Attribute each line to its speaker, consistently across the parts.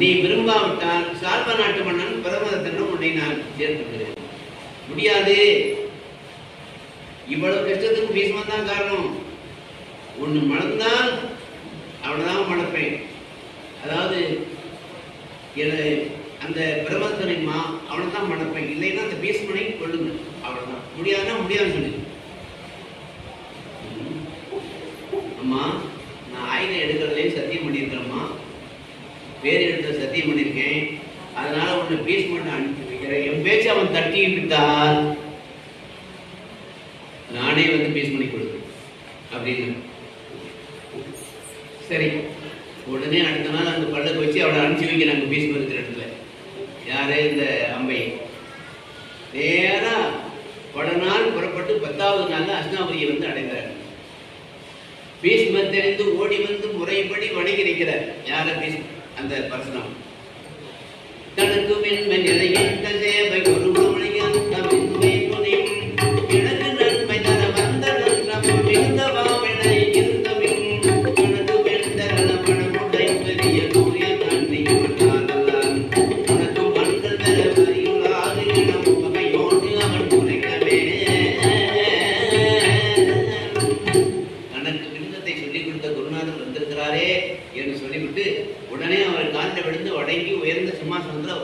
Speaker 1: நீ விரும்பாவிட்டால் சார்ப நாட்டு மன்னன் பிரதமரத்திடம் உன்னை நான் சேர்த்துக்கிறேன். முடியாது. இவ்வளவு கஷ்டத்துக்கு பீஷ்மன் தான் காரணம். ஒண்ணு மணந்தால் அவனைதான் மணப்பேன். அதாவது அந்த பிரபந்தனின் மா அவனை தான் மணப்பேன். இல்லைன்னா அந்த பீஷ்மனை கொள்ளுங்க அவ்வளவுதான். முடியாதுன்னா முடியாதுன்னு சொல்லி அம்மா நான் ஆயுதம் எடுக்கிறதுலேயும் சத்தியம் பண்ணியிருக்கிறேம்மா பேர் இடத்துல சத்தியம் பண்ணியிருக்கேன் அதனால உன்னை பீஸ் பண்ண அனுப்பி வைக்கிறேன். என் பேச்சு அவன் தட்டி விட்டால் நானே வந்து பீஸ் பண்ணி கொடுக்குறேன் அப்படின்னு. சரி. உடனே அடுத்த நாள் அந்த பல்லக்கு வச்சு அவளை வைக்க நாங்கள் பீஸ் பண்ணுற இடத்துல. யாரே இந்த அம்பை நேரா பல நாள் புறப்பட்டு பத்தாவது நாள்ல அஸ்னாபுரியை வந்து அடைந்தார். பீஷ்மர் தெரிந்து ஓடி வந்து முறைப்படி வணங்கி நிற்கிறார். யாரை பீஷ்மர் அந்த பரசுராம் தனக்கு மென்மை நிலையிட்ட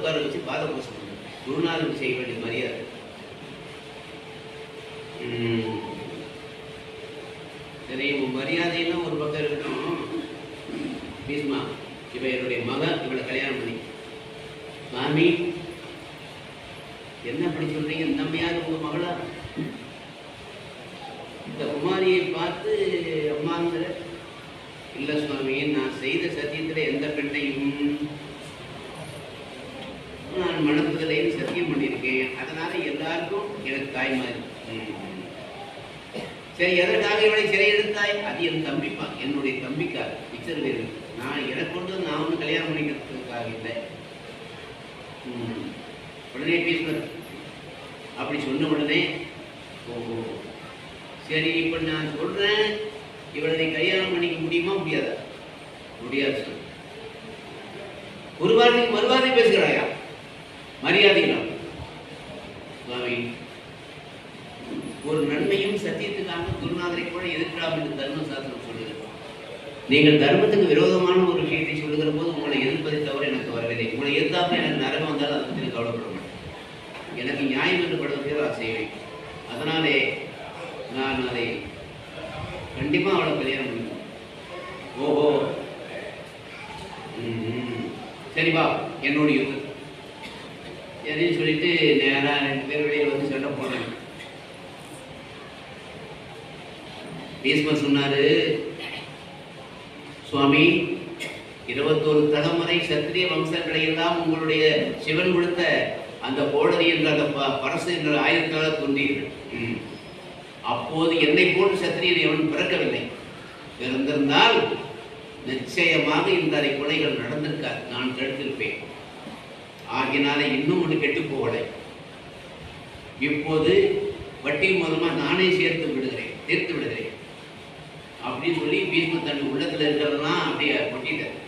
Speaker 1: உட்கார வச்சு பாத பூசம் குருநாதன் செய்ய வேண்டிய மரியாதை. உம். சரி மரியாதைன்னா ஒரு பக்கம் இருக்கட்டும். பீஸ்மா இவ என்னுடைய மகன் இவளை கல்யாணம் பண்ணி. சாமி என்ன அப்படி சொல்றீங்க? இந்த அம்மையார் உங்க மகளா? இந்த குமாரியை பார்த்து அம்மாங்கிற இல்ல சுவாமி நான் செய்த சத்தியத்தில் எந்த பெண்ணையும் நான் மணப்பதில்லைன்னு சத்தியம் பண்ணியிருக்கேன். அதனால எல்லாருக்கும் எனக்கு தாய் மாதிரி. சரி எதற்காக இவனை சிறை எடுத்தாய்? அது என் தம்பிப்பா என்னுடைய தம்பிக்காக. இச்சர் வேறு நான் எனக்கு ஒன்று நான் ஒன்று கல்யாணம் பண்ணிக்கிறதுக்காக இல்லை. உடனே பேசுவார். அப்படி சொன்ன உடனே ஓஹோ. சரி இப்ப நான் சொல்றேன். இவனை கல்யாணம் பண்ணிக்க முடியுமா முடியாதா? முடியாது சார். ஒரு வார்த்தைக்கு மறுவார்த்தை பேசுகிறாயா? மரியாதைகளா சுவாமி ஒரு நன்மையும் சத்தியத்துக்காக குருநாதரை கூட எதிர்க்கலாம் என்று தர்ம சாஸ்திரம் சொல்லுகிறது. நீங்கள் தர்மத்துக்கு விரோதமான ஒரு விஷயத்தை சொல்லுகிற போது உங்களை எதிர்ப்பதை தவிர எனக்கு வரவில்லை. உங்களை எதிர்த்தாப்புல எனக்கு நரகம் வந்தால் அதை பற்றி கவலைப்பட மாட்டேன். எனக்கு நியாயம் என்று படுவதே நான் செய்வேன். அதனாலே நான் அதை கண்டிப்பாக அவளை கல்யாணம் பண்ணிக்கணும் ஓஹோ. ம், சரி வா என்னோட சரின்னு சொல்லிட்டு நேரா ரெண்டு பேர் வெளியே வந்து சண்டை போடுறாங்க பீஸ்மர் சொன்னாரு சுவாமி இருபத்தோரு தலைமுறை சத்திரிய வம்சங்களை எல்லாம் உங்களுடைய சிவன் கொடுத்த அந்த கோடரி என்ற அந்த பரசு என்ற ஆயுதத்தால் தோன்றீர்கள். அப்போது என்னை போன்று சத்திரியன் எவன் பிறக்கவில்லை. பிறந்திருந்தால் நிச்சயமாக இந்த கொலைகள் நடந்திருக்காது. நான் தடுத்திருப்பேன். ஆகினால இன்னும் ஒன்று கெட்டு போகலை. இப்போது வட்டி மூலமாக நானே சேர்த்து விடுகிறேன் தீர்த்து விடுகிறேன். அப்படின்னு சொல்லி பீஷ்ம தன் உள்ளத்தில் இருக்கிறதெல்லாம் அப்படியே கொட்டிட்டார்.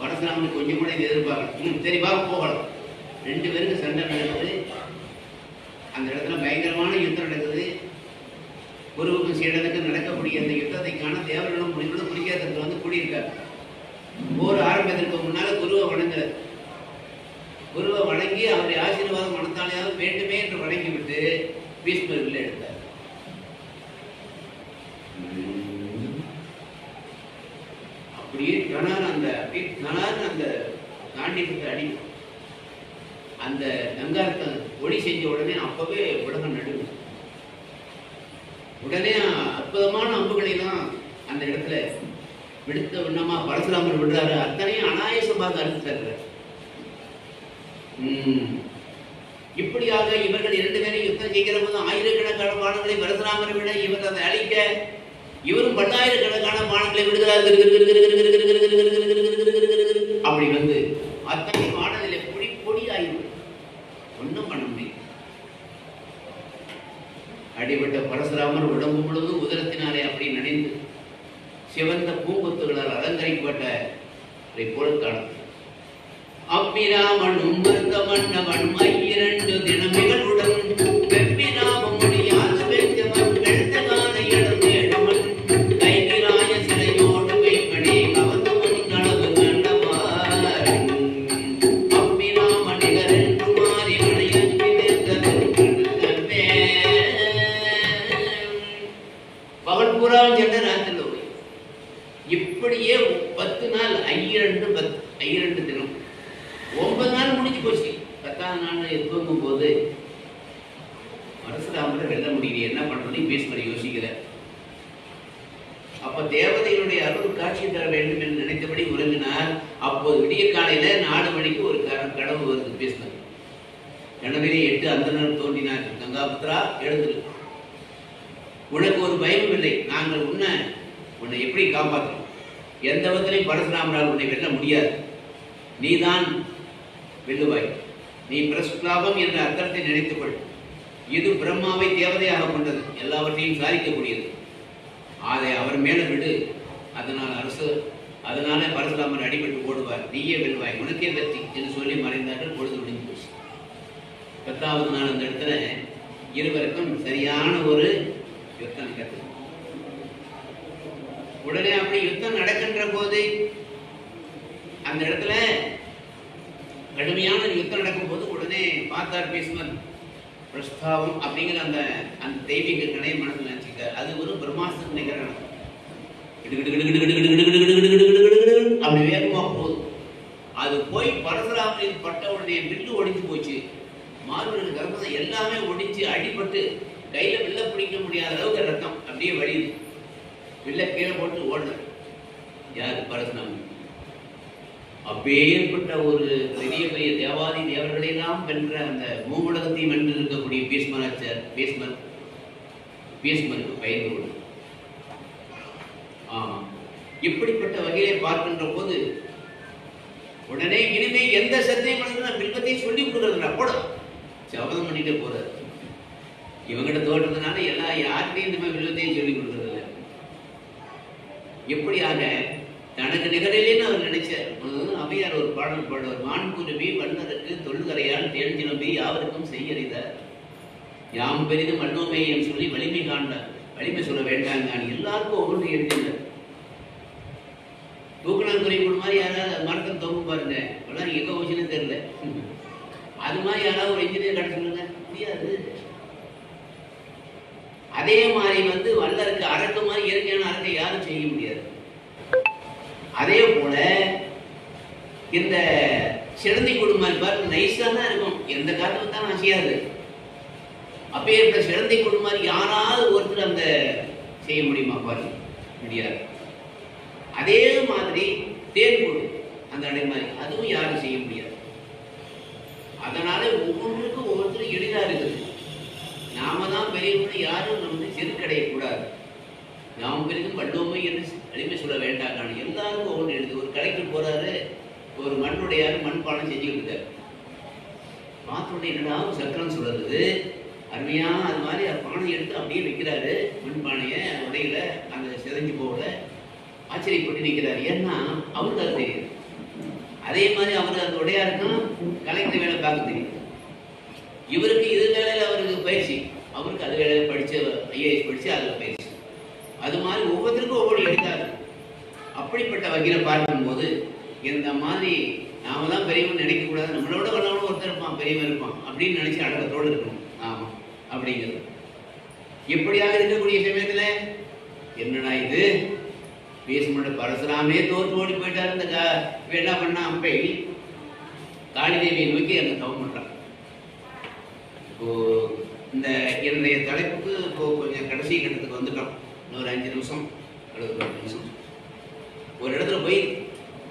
Speaker 1: பரசுராமனுக்கு கொஞ்சம் கூட இது எதிர்பார்க்கல. ம் போகலாம். ரெண்டு பேருக்கு சண்டை நடக்குது. அந்த இடத்துல பயங்கரமான யுத்தம் நடக்குது. குருவுக்கும் சீடனுக்கும் நடக்கக்கூடிய அந்த யுத்தத்தை காண தேவர்களும் முனிகளும் குடிக்காதத்தில் வந்து கூடியிருக்காங்க. போர் ஆரம்பத்திற்கு முன்னால் குருவை வணங்குறது குருவை வணங்கி அவருடைய ஆசீர்வாதம் மனத்தாலையாவது வேண்டுமே என்று வணங்கி விட்டு பீஷ்மர் உள்ள எடுத்தார் அப்படியே கணார் அந்த அப்படியே அந்த காண்டிபத்தை அடி அந்த கங்காரத்தை ஒளி செஞ்ச உடனே அப்பவே உலகம் நடுவு உடனே அற்புதமான அம்புகளெல்லாம் அந்த இடத்துல விடுத்த வண்ணமா பரசுராமர் விடுறாரு. அத்தனையும் அனாயசமாக அறுத்துட்டாரு உம் இப்படியாக இவர்கள் இரண்டு பேரும் யுத்தம் செய்கிற போது ஆயிரக்கணக்கான பாடங்களை பரசுராமரை இவர் அதை அழிக்க இவரும் பல்லாயிரக்கணக்கான பாடங்களை விடுகிறார் அப்படி வந்து அத்தனை பாடங்களை பொடி பொடி ஆயிடும் ஒன்றும் பண்ண முடியும் அடிபட்ட பரசுராமர் உடம்பு முழுவதும் உதரத்தினாலே அப்படி நனைந்து சிவந்த பூங்கொத்துகளால் அலங்கரிக்கப்பட்ட போல காணும் அப்பிராமனும் மருத்தமன்னவன் ஐயிரண்டு தினமிகளுடன் அப்ப தேவதையினுடைய அருள் காட்சி தர வேண்டும் என்று நினைத்தபடி உறங்கினார் அப்போது விடிய காலையில நாலு மணிக்கு ஒரு க- கனவு வருது பேசினார் கனவிலே எட்டு அந்தனர் தோன்றினார். கங்காபுத்ரா எழுந்துரு. உனக்கு ஒரு பயமும் இல்லை. நாங்கள் உன்னை உன்னை எப்படி காப்பாற்றணும் எந்த விதத்திலையும் பரசுராமரால் உன்னை வெல்ல முடியாது. நீதான் வெல்லுவாய். நீ பிரஸ்லாபம் என்ற அர்த்தத்தை நினைத்துக்கொள். இது பிரம்மாவை தேவதையாக கொண்டது. எல்லாவற்றையும் சாதிக்கக்கூடியது. அதை அவர் மேல விடு. அதனால் அரசு அதனால பரசுராமர் அடிபட்டு ஓடுவார். நீயே வெல்வாய் உனக்கே வெற்றி என்று சொல்லி மறைந்தார்கள். பொழுது முடிஞ்சு போச்சு. பத்தாவது நாள் அந்த இடத்துல இருவருக்கும் சரியான ஒரு யுத்தம் நடக்குது. உடனே அப்படி யுத்தம் நடக்கின்ற போது அந்த இடத்துல கடுமையான யுத்தம் நடக்கும் போது உடனே பார்த்தார் பீஸ்மன் பிரஸ்தாவம் அப்படிங்கிற அந்த அந்த தெய்வீக கணைய மனதில் அது ஒரு பிரம்மாஸ்திரம் நிகர அப்படி வேகமா போகுது அது போய் பரசுராமனின் பட்ட உடனே வில்லு ஒடிஞ்சு போச்சு மார்புக்கு கர்ப்பம் எல்லாமே ஒடிச்சு அடிபட்டு கையில வில்ல பிடிக்க முடியாத அளவுக்கு ரத்தம் அப்படியே வழியுது வில்ல கீழே போட்டு ஓடுது யாரு பரசுராமன் அப்பேற்பட்ட ஒரு பெரிய பெரிய தேவாதி தேவர்களையெல்லாம் வென்ற அந்த மூவுலகத்தையும் வென்று இருக்கக்கூடிய பீஷ்மராச்சர் பீஷ்மர் பீஷ்மருக்கு பயந்து கொடு இப்படிப்பட்ட வகையிலே பார்க்கின்ற போது உடனே இனிமே எந்த சத்தியம் நான் வில்வத்தையும் சொல்லி கொடுக்குறதுடா போட. சபதம் பண்ணிட்டே போறாரு. இவங்கிட்ட தோற்றதுனால எல்லா யார்கிட்டையும் இந்த மாதிரி வில்வத்தையும் சொல்லி கொடுக்கறது இல்லை எப்படியாக தனக்கு நிகரிலேன்னு அவர் நினைச்சார். அவையார் ஒரு பாடல் பாடுவார். மான்குருவி வண்ணருக்கு தொழுகரையால் தேர்ஞ்சிலம்பி யாவருக்கும் செய்யறிதார். யாம் பெரிதும் வல்லோமே என்று சொல்லி வலிமை காண்டார் வலிமை சொல்ல வேண்டாம் நான் எல்லாருக்கும் ஒவ்வொன்று எழுதினார் தூக்கணாங்குறை கூட மாதிரி யாராவது மரத்தில் தொங்கும் பாருங்க. எல்லாம் எங்க போச்சுன்னு தெரியல. அது மாதிரி யாராவது ஒரு இன்ஜினியர் கிடைச்சுங்க முடியாது. அதே மாதிரி வந்து வல்லருக்கு அரக்கு மாதிரி இயற்கையான அரக்கை யாரும் செய்ய முடியாது. அதே போல இந்த சிறந்தி குடும்பம் பாருங்க நைஸா தான் இருக்கும். எந்த காரணம் தான் அசையாது அப்பயே சிறந்தை சிறந்தி மாதிரி யாராவது ஒருத்தர் அந்த செய்ய முடியுமா பாருங்க முடியாது. அதே மாதிரி தேன் கொடு அந்த அடை மாதிரி. அதுவும் யாரும் செய்ய முடியாது. அதனால ஒவ்வொன்றுக்கும் ஒவ்வொருத்தரும் எளிதா இருக்குது. நாம தான் பெரியவங்க யாரும் வந்து செருக்கடைய கூடாது. நாம் பெரிதும் வல்லோமை என்று எளிமை சொல்ல வேண்டாம். நான் எல்லாருக்கும் ஒவ்வொன்று எழுது ஒரு கடைக்கு போறாரு ஒரு மண்ணுடையாரு மண்பானம் செஞ்சு கொடுத்தாரு பாத்தோட என்னடா சக்கரம் சொல்றது? அருமையா அது மாதிரி அந்த பானை எடுத்து அப்படியே வைக்கிறாரு. மண்பானைய உடையில அந்த சிதைஞ்சு போகல. ஆச்சரியப்பட்டு நிற்கிறாரு ஏன்னா அவருக்கு அது தெரியுது அதே மாதிரி அவர் அந்த உடையாருக்கும் கலைஞர் வேலை பார்க்க தெரியும். இவருக்கு இது வேலையில அவருக்கு பயிற்சி. அவருக்கு அது வேலையில படிச்சு ஐஏஎஸ் படிச்சு அதுல பயிற்சி. அது மாதிரி ஒவ்வொருத்தருக்கும் ஒவ்வொரு எடுத்தார் அப்படிப்பட்ட வகையில பார்க்கும்போது இந்த மாதிரி நாம தான் பெரியவன் நினைக்க கூடாது நம்மளோட வல்லவனும் ஒருத்தர் இருப்பான் பெரியவன் இருப்பான் அப்படின்னு நினைச்சு அடக்கத்தோடு இருக்கணும். அப்படிங்கிறது. எப்படியாக இருக்கக்கூடிய சமயத்தில்? என்னடா இது? பீஷ்மோட பரசுராமே தோற்று ஓடி போயிட்டாரு இந்த கா- என்ன பண்ணா? அம்பை காளி தேவியை நோக்கி என்ன தவம் பண்றான். இப்போ இந்த என்னுடைய தலைப்புக்கு இப்போ கொஞ்சம் கடைசி கட்டத்துக்கு வந்துட்டோம். இன்னொரு அஞ்சு நிமிஷம் அல்லது ஒரு பத்து நிமிஷம். ஒரு இடத்துல போய்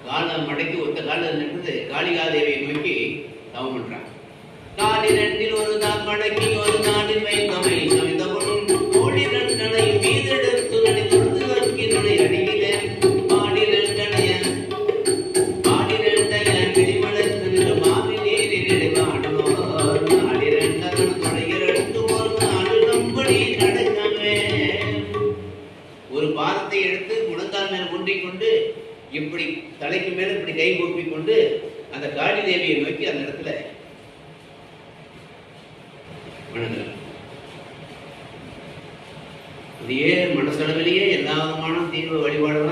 Speaker 1: காலை மடக்கி ஒத்த காலில் காளிகா காளிகாதேவியை நோக்கி தவம் பண்றான். காலி ரெண்டில் ஒரு தான் மடக்கி ஒரு நாளில் வைத்தமை. சமிதவனும் கோடி ரெண்டனை மீதெடுத்து விதமான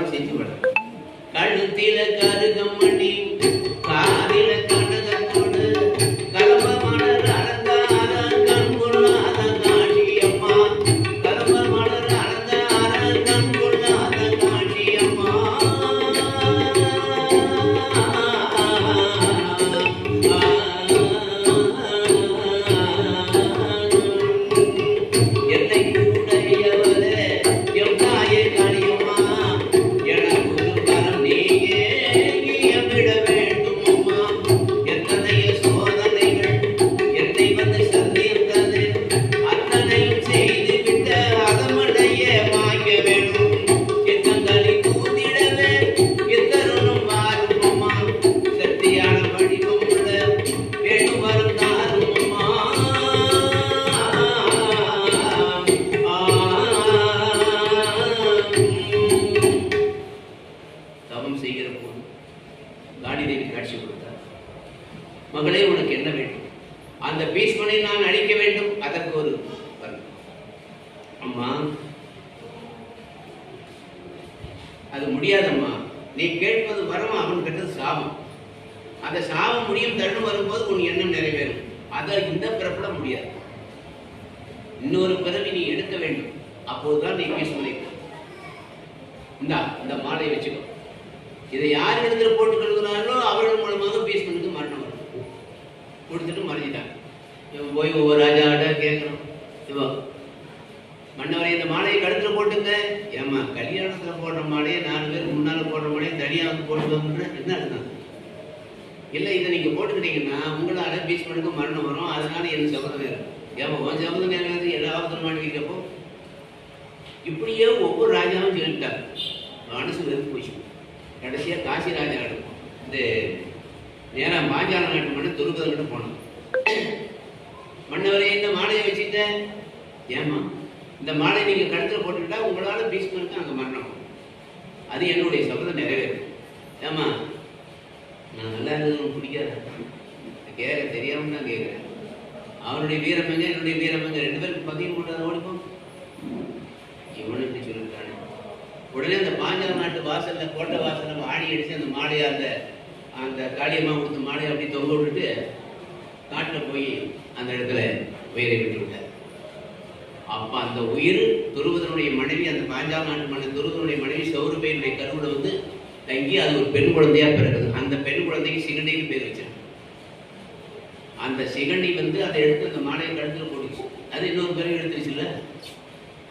Speaker 1: நான் அழிக்க வேண்டும். அதற்கு ஒரு அம்மா அது முடியாதம்மா. நீ கேட்பது வரம் அவன் கேட்டது சாபம். அந்த சாபம் முடியும் தருணம் வரும்போது உன் எண்ணம் நிறைவேறும். அதை இந்த பிறப்புல முடியாது. இன்னொரு பிறவி நீ எடுக்க வேண்டும். அப்போதுதான் நீ பீஷ்மனை இந்தா இந்த மாலையை வச்சுக்கோ. இதை யார் இடத்துல போட்டுக் கழுகுறாங்களோ அவர்கள் மூலமாக பீஷ்மனுக்கு மரணம் வரும். கொடுத்துட்டு மறைஞ்சிட்டாங்க. இவன் போய் ஒவ்வொரு ராஜாட்ட கேட்கணும் இவன் மன்னவரை இந்த மாலையை கழுத்துல போட்டுங்க ஏம்மா கல்யாணத்துல போடுற மாலையை நாலு பேர் முன்னால போடுற மாலையை தனியா வந்து போட்டுக்கோங்கன்னா என்ன அர்த்தம்? இல்லை இதை நீங்க போட்டுக்கிட்டீங்கன்னா உங்களால பீஷ்மனுக்கு மரணம் வரும். அதனால எனக்கு சபதம் நேரம் ஏமா உன் சபதம் நேரம் எல்லா அவசரம் மாட்டிக்கிறப்போ இப்படியே ஒவ்வொரு ராஜாவும் சொல்லிட்டார் மனசு வெறுப்பு போச்சு கடைசியா காசி ராஜா எடுப்போம் இந்த நேரா பாஞ்சால நாட்டு மன்ன துருபதங்கிட்ட போனோம் மாலையை ஏமா இந்த மாலை நீங்கள் கழுத்தில் போட்டுக்கிட்டா உங்களால் பீஷ்மருக்கு அங்கே மரணம். அது என்னுடைய சபதம் நிறைவேறும். ஏமா நான் நல்லா இருந்தது பிடிக்காத? கேட்க தெரியாம தான் கேட்குறேன். அவனுடைய வீரமங்க என்னுடைய வீரமங்க ரெண்டு பேருக்கு பதிவு போட்டாத ஓடிப்போம். இவனு இப்படி சொல்லிட்டானே உடனே அந்த பாஞ்சால நாட்டு வாசல்ல கோட்டை வாசல்ல ஆடி அடிச்சு அந்த மாலையை அந்த அந்த காளியம்மா கொடுத்த மாலையை அப்படி தொங்க விட்டுட்டு காட்டில் போய் அந்த இடத்துல உயிரை விட்டு விட்டார் அப்ப அந்த உயிர் துருவதனுடைய மனைவி அந்த பாஞ்சால நாட்டு மன்னன் துருவதனுடைய மனைவி சௌரபையனுடைய கருவுல வந்து தங்கி அது ஒரு பெண் குழந்தையா பிறகுது அந்த பெண் குழந்தைக்கு சிகண்டின்னு பேர் வச்சிருக்கு. அந்த சிகண்டி வந்து அதை எடுத்து அந்த மாலையை கழுத்துல போட்டுச்சு. அது இன்னொரு பேரும் எடுத்துருச்சுல்ல?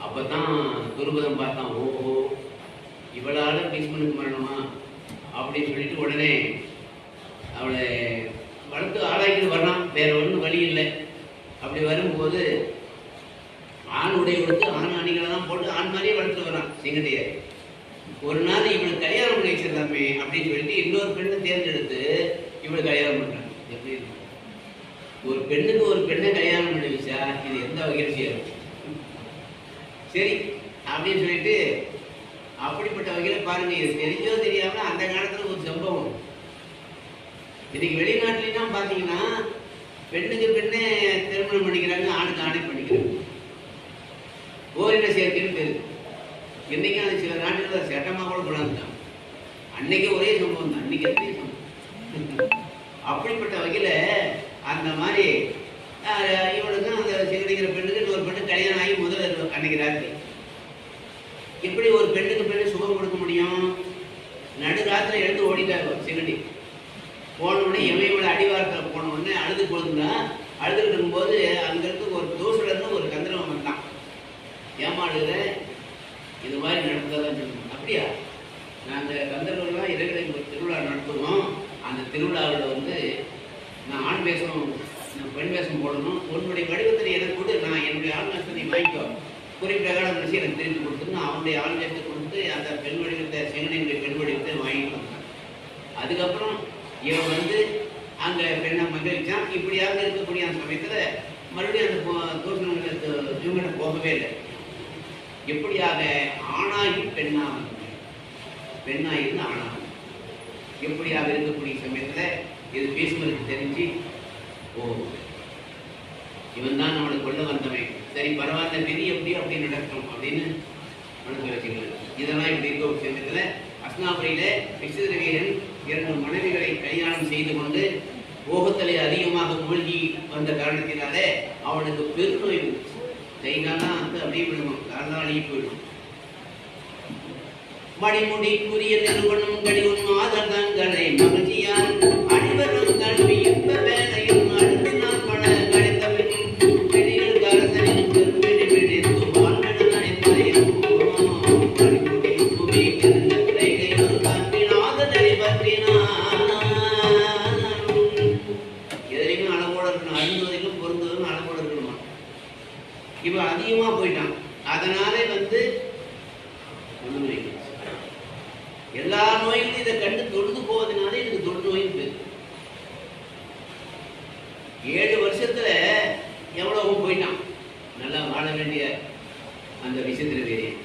Speaker 1: அப்பதான் துருபதம் பார்த்தான் ஓஹோ இவளால பீஷ்மனுக்கு மரணமா? அப்படின்னு சொல்லிட்டு உடனே அவளை வளர்த்து ஆளாக்கிட்டு வரலாம் வேற ஒன்றும் வழி இல்லை. அப்படி வரும்போது ஆண் உடை கொடுத்து ஆண் அணிகளை தான் போட்டு ஆண் மாதிரியே வளர்த்து வர்றான் சிங்கத்தைய. ஒரு நாள் இவனுக்கு கல்யாணம் பண்ணி வச்சிருந்தாமே அப்படின்னு சொல்லிட்டு இன்னொரு பெண்ணை தேர்ந்தெடுத்து இவனுக்கு கல்யாணம் பண்றான். எப்படி இருக்கும்? ஒரு பெண்ணுக்கு ஒரு பெண்ணை கல்யாணம் பண்ணி வச்சா இது எந்த வகையில் சேரும்? சரி அப்படின்னு சொல்லிட்டு அப்படிப்பட்ட வகையில் பாருங்க இது தெரிஞ்சோ தெரியாம அந்த காலத்துல ஒரு சம்பவம் இன்னைக்கு வெளிநாட்டுலாம் பார்த்தீங்கன்னா பெண்ணுக்கு பெண்ணே திருமணம் பண்ணிக்கிறாங்க ஆணுக்கு ஆணை பண்ணிக்கிறாங்க. ஓரின சேர்க்கைன்னு பேர். இன்னைக்கும் அது சில நாட்டில் சட்டமாக கூட கொண்டாந்துட்டாங்க அன்னைக்கு ஒரே சம்பவம் தான். அன்னைக்கு அதே சம்பவம். அப்படிப்பட்ட வகையில் அந்த மாதிரி இவனுக்கு இவனுக்கும் அந்த சிகடிக்கிற பெண்ணுக்கு இன்னொரு பெண்ணு கல்யாணம் ஆகி முதல்ல அன்னைக்கு ராத்திரி. எப்படி ஒரு பெண்ணுக்கு பெண்ணு சுகம் கொடுக்க முடியும்? நடுராத்திரி எழுந்து ஓடிட்டாரு சிகண்டி போன உடனே இமயமலை அடிவாரத்தில் போன உடனே அழுது போதுன்னா அழுது இருக்கும்போது அங்கே இருந்து ஒரு தூசுலன்னு ஒரு கந்தரவன் வந்தான் இது மாதிரி நடந்ததான் சொல்லணும் அப்படியா? நாங்கள் கந்தர்வெல்லாம் இறைகளை ஒரு திருவிழா நடத்துவோம். அந்த திருவிழாவில் வந்து நான் ஆண் வேஷம் பெண் வேஷம் போடணும். உன்னுடைய வடிவத்தை எனக்கு கொடு. நான் என்னுடைய ஆண் வேஷத்தை வாங்கிக்கோ குறிப்பிட்ட நினைச்சு எனக்கு தெரிஞ்சு கொடுத்து நான் அவனுடைய ஆண் வேஷத்தை கொடுத்து அந்த பெண் வடிவத்தை செங்கனுடைய பெண் வடிவத்தை வாங்கிட்டு வந்தான். அதுக்கப்புறம் இவன் வந்து அங்கே பெண்ணை மகிழ்ச்சான் இப்படியாக இருக்கக்கூடிய அந்த சமயத்தில் மறுபடியும் அந்த போ- தூஷணங்களுக்கு இவங்கிட்ட போகவே இல்லை. எப்படியாக ஆணாகி பெண்ணாக இருந்து ஆணாகும் எப்படியாக இருக்கக்கூடிய சமயத்துல இது பேசுவதற்கு தெரிஞ்சு ஓ இவன் தான் நம்மளை கொள்ள வந்தவன். சரி பரவாயில்ல பெரிய எப்படி அப்படி நடக்கும் அப்படின்னு மனசு இதெல்லாம் இப்படி இருக்க ஒரு சமயத்துல அஸ்னாபுரியில விசித்திரவீரன் இரண்டு மனைவிகளை கல்யாணம் செய்து கொண்டு போகத்திலே அதிகமாக மூழ்கி வந்த காரணத்தினாலே அவனுக்கு பெருநோய் வந்துச்சு கைகாலாம் வந்து அப்படியே விடுவோம் காலெல்லாம் அழுகி போயிடும். மணிமுடிக்குரிய நிறுவனம் கடிவும் மாதங்களை மகிழ்ச்சியால் நோயிலிருந்து இதை கண்டு தொழுது போவதனால எனக்கு தொழு நோயின் பேர் ஏழு வருஷத்துல எவ்வளவு போயிட்டான்? நல்லா வாழ வேண்டிய அந்த விசித்திர வீரியன்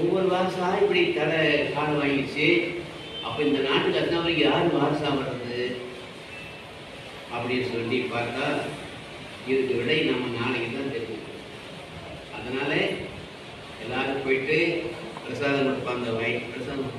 Speaker 1: ஒவ்வொரு வாரசா இப்படி தலை காடு வாங்கிடுச்சு. அப்ப இந்த நாட்டுக்கு அத்தனாவதுக்கு யார் வாரசா வர்றது? அப்படின்னு சொல்லி பார்த்தா இதுக்கு விடை நம்ம நாளைக்கு தான் தெரிஞ்சுக்கணும் அதனால எல்லாரும் போயிட்டு பிரசாதம் கொடுப்பாங்க வாங்கி பிரசாதம்